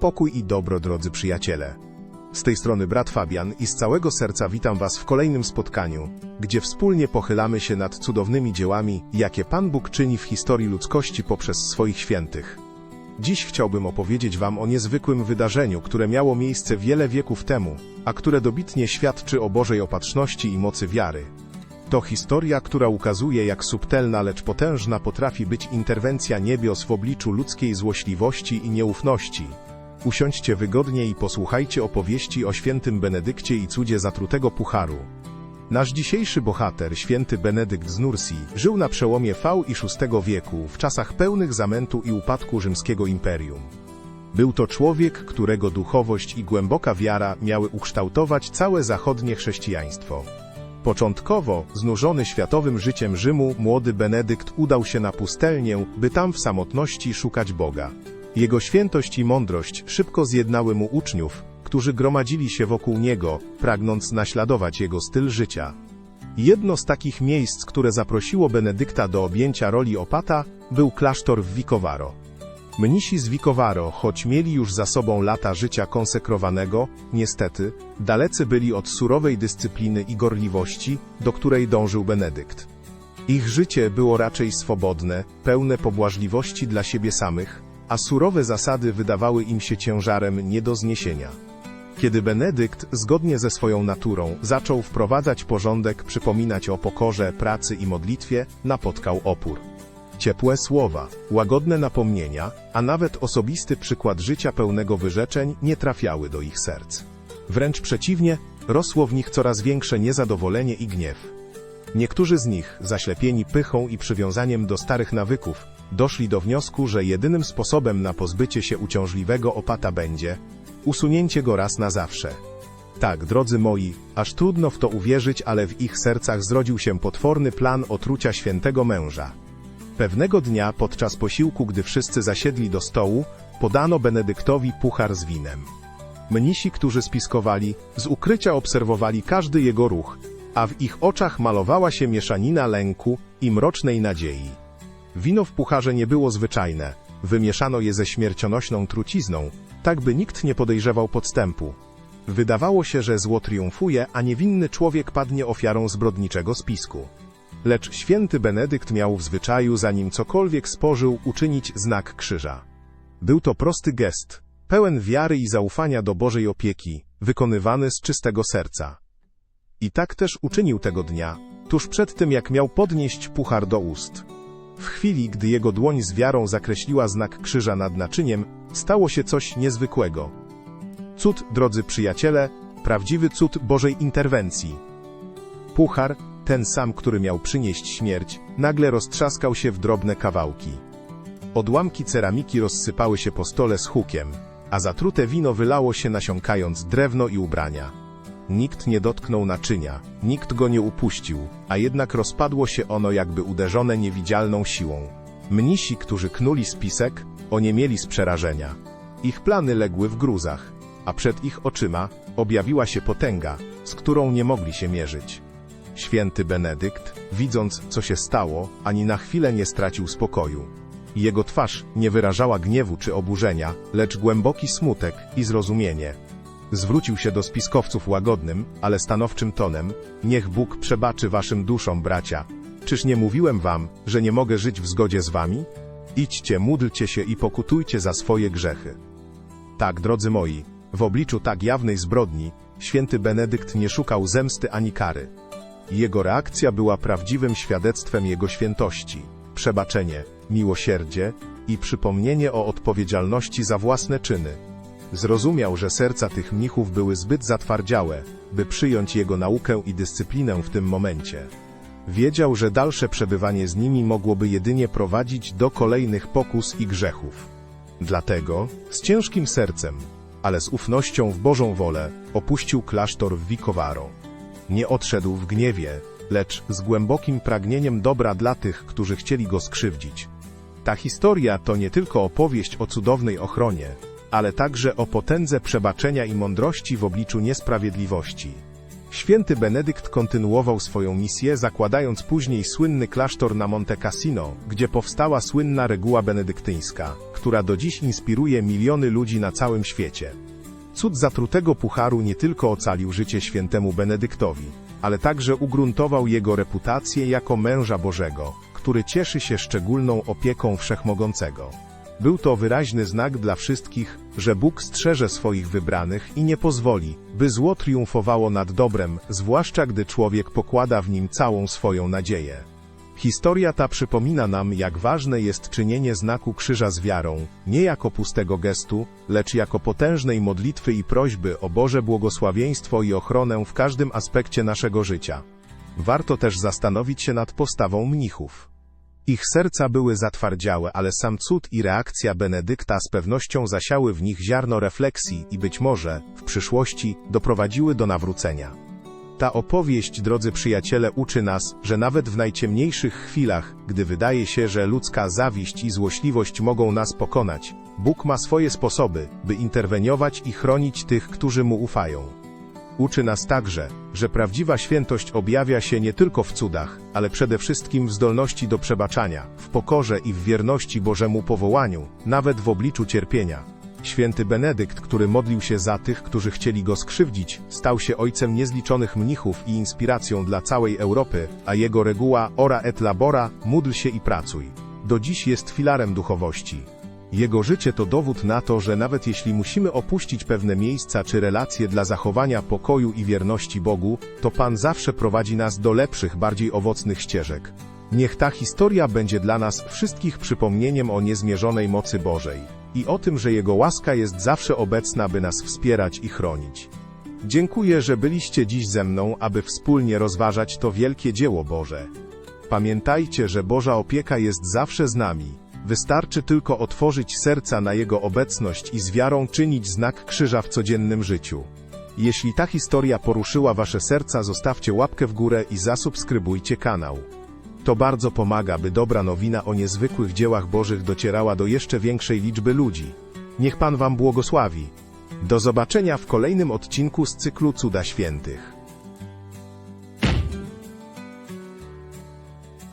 Pokój i dobro, drodzy przyjaciele. Z tej strony brat Fabian i z całego serca witam Was w kolejnym spotkaniu, gdzie wspólnie pochylamy się nad cudownymi dziełami, jakie Pan Bóg czyni w historii ludzkości poprzez swoich świętych. Dziś chciałbym opowiedzieć Wam o niezwykłym wydarzeniu, które miało miejsce wiele wieków temu, a które dobitnie świadczy o Bożej opatrzności i mocy wiary. To historia, która ukazuje, jak subtelna, lecz potężna potrafi być interwencja niebios w obliczu ludzkiej złośliwości i nieufności. Usiądźcie wygodnie i posłuchajcie opowieści o świętym Benedykcie i cudzie zatrutego pucharu. Nasz dzisiejszy bohater, święty Benedykt z Nursi, żył na przełomie V i VI wieku, w czasach pełnych zamętu i upadku rzymskiego imperium. Był to człowiek, którego duchowość i głęboka wiara miały ukształtować całe zachodnie chrześcijaństwo. Początkowo, znużony światowym życiem Rzymu, młody Benedykt udał się na pustelnię, by tam w samotności szukać Boga. Jego świętość i mądrość szybko zjednały mu uczniów, którzy gromadzili się wokół niego, pragnąc naśladować jego styl życia. Jedno z takich miejsc, które zaprosiło Benedykta do objęcia roli opata, był klasztor w Vicovaro. Mnisi z Vicovaro, choć mieli już za sobą lata życia konsekrowanego, niestety, dalecy byli od surowej dyscypliny i gorliwości, do której dążył Benedykt. Ich życie było raczej swobodne, pełne pobłażliwości dla siebie samych, a surowe zasady wydawały im się ciężarem nie do zniesienia. Kiedy Benedykt, zgodnie ze swoją naturą, zaczął wprowadzać porządek, przypominać o pokorze, pracy i modlitwie, napotkał opór. Ciepłe słowa, łagodne napomnienia, a nawet osobisty przykład życia pełnego wyrzeczeń nie trafiały do ich serc. Wręcz przeciwnie, rosło w nich coraz większe niezadowolenie i gniew. Niektórzy z nich, zaślepieni pychą i przywiązaniem do starych nawyków, doszli do wniosku, że jedynym sposobem na pozbycie się uciążliwego opata będzie usunięcie go raz na zawsze. Tak, drodzy moi, aż trudno w to uwierzyć, ale w ich sercach zrodził się potworny plan otrucia świętego męża. Pewnego dnia podczas posiłku, gdy wszyscy zasiedli do stołu, podano Benedyktowi puchar z winem. Mnisi, którzy spiskowali, z ukrycia obserwowali każdy jego ruch, a w ich oczach malowała się mieszanina lęku i mrocznej nadziei. Wino w pucharze nie było zwyczajne, wymieszano je ze śmiercionośną trucizną, tak by nikt nie podejrzewał podstępu. Wydawało się, że zło triumfuje, a niewinny człowiek padnie ofiarą zbrodniczego spisku. Lecz święty Benedykt miał w zwyczaju, zanim cokolwiek spożył, uczynić znak krzyża. Był to prosty gest, pełen wiary i zaufania do Bożej opieki, wykonywany z czystego serca. I tak też uczynił tego dnia, tuż przed tym jak miał podnieść puchar do ust. W chwili, gdy jego dłoń z wiarą zakreśliła znak krzyża nad naczyniem, stało się coś niezwykłego. Cud, drodzy przyjaciele, prawdziwy cud Bożej interwencji. Puchar, ten sam, który miał przynieść śmierć, nagle roztrzaskał się w drobne kawałki. Odłamki ceramiki rozsypały się po stole z hukiem, a zatrute wino wylało się nasiąkając drewno i ubrania. Nikt nie dotknął naczynia, nikt go nie upuścił, a jednak rozpadło się ono jakby uderzone niewidzialną siłą. Mnisi, którzy knuli spisek, oniemieli z przerażenia. Ich plany legły w gruzach, a przed ich oczyma objawiła się potęga, z którą nie mogli się mierzyć. Święty Benedykt, widząc, co się stało, ani na chwilę nie stracił spokoju. Jego twarz nie wyrażała gniewu czy oburzenia, lecz głęboki smutek i zrozumienie. Zwrócił się do spiskowców łagodnym, ale stanowczym tonem: Niech Bóg przebaczy waszym duszom, bracia. Czyż nie mówiłem wam, że nie mogę żyć w zgodzie z wami? Idźcie, módlcie się i pokutujcie za swoje grzechy. Tak, drodzy moi, w obliczu tak jawnej zbrodni, święty Benedykt nie szukał zemsty ani kary. Jego reakcja była prawdziwym świadectwem jego świętości, przebaczenie, miłosierdzie i przypomnienie o odpowiedzialności za własne czyny. Zrozumiał, że serca tych mnichów były zbyt zatwardziałe, by przyjąć jego naukę i dyscyplinę w tym momencie. Wiedział, że dalsze przebywanie z nimi mogłoby jedynie prowadzić do kolejnych pokus i grzechów. Dlatego, z ciężkim sercem, ale z ufnością w Bożą wolę, opuścił klasztor w Vicovaro. Nie odszedł w gniewie, lecz z głębokim pragnieniem dobra dla tych, którzy chcieli go skrzywdzić. Ta historia to nie tylko opowieść o cudownej ochronie, ale także o potędze przebaczenia i mądrości w obliczu niesprawiedliwości. Święty Benedykt kontynuował swoją misję, zakładając później słynny klasztor na Monte Cassino, gdzie powstała słynna reguła benedyktyńska, która do dziś inspiruje miliony ludzi na całym świecie. Cud zatrutego pucharu nie tylko ocalił życie świętemu Benedyktowi, ale także ugruntował jego reputację jako męża Bożego, który cieszy się szczególną opieką Wszechmogącego. Był to wyraźny znak dla wszystkich, że Bóg strzeże swoich wybranych i nie pozwoli, by zło triumfowało nad dobrem, zwłaszcza gdy człowiek pokłada w nim całą swoją nadzieję. Historia ta przypomina nam, jak ważne jest czynienie znaku krzyża z wiarą, nie jako pustego gestu, lecz jako potężnej modlitwy i prośby o Boże błogosławieństwo i ochronę w każdym aspekcie naszego życia. Warto też zastanowić się nad postawą mnichów. Ich serca były zatwardziałe, ale sam cud i reakcja Benedykta z pewnością zasiały w nich ziarno refleksji i być może, w przyszłości, doprowadziły do nawrócenia. Ta opowieść, drodzy przyjaciele, uczy nas, że nawet w najciemniejszych chwilach, gdy wydaje się, że ludzka zawiść i złośliwość mogą nas pokonać, Bóg ma swoje sposoby, by interweniować i chronić tych, którzy mu ufają. Uczy nas także, że prawdziwa świętość objawia się nie tylko w cudach, ale przede wszystkim w zdolności do przebaczania, w pokorze i w wierności Bożemu powołaniu, nawet w obliczu cierpienia. Święty Benedykt, który modlił się za tych, którzy chcieli go skrzywdzić, stał się ojcem niezliczonych mnichów i inspiracją dla całej Europy, a jego reguła ora et labora, módl się i pracuj. Do dziś jest filarem duchowości. Jego życie to dowód na to, że nawet jeśli musimy opuścić pewne miejsca czy relacje dla zachowania pokoju i wierności Bogu, to Pan zawsze prowadzi nas do lepszych, bardziej owocnych ścieżek. Niech ta historia będzie dla nas wszystkich przypomnieniem o niezmierzonej mocy Bożej i o tym, że Jego łaska jest zawsze obecna, by nas wspierać i chronić. Dziękuję, że byliście dziś ze mną, aby wspólnie rozważać to wielkie dzieło Boże. Pamiętajcie, że Boża opieka jest zawsze z nami. Wystarczy tylko otworzyć serca na Jego obecność i z wiarą czynić znak krzyża w codziennym życiu. Jeśli ta historia poruszyła Wasze serca, zostawcie łapkę w górę i zasubskrybujcie kanał. To bardzo pomaga, by dobra nowina o niezwykłych dziełach Bożych docierała do jeszcze większej liczby ludzi. Niech Pan Wam błogosławi. Do zobaczenia w kolejnym odcinku z cyklu Cuda Świętych.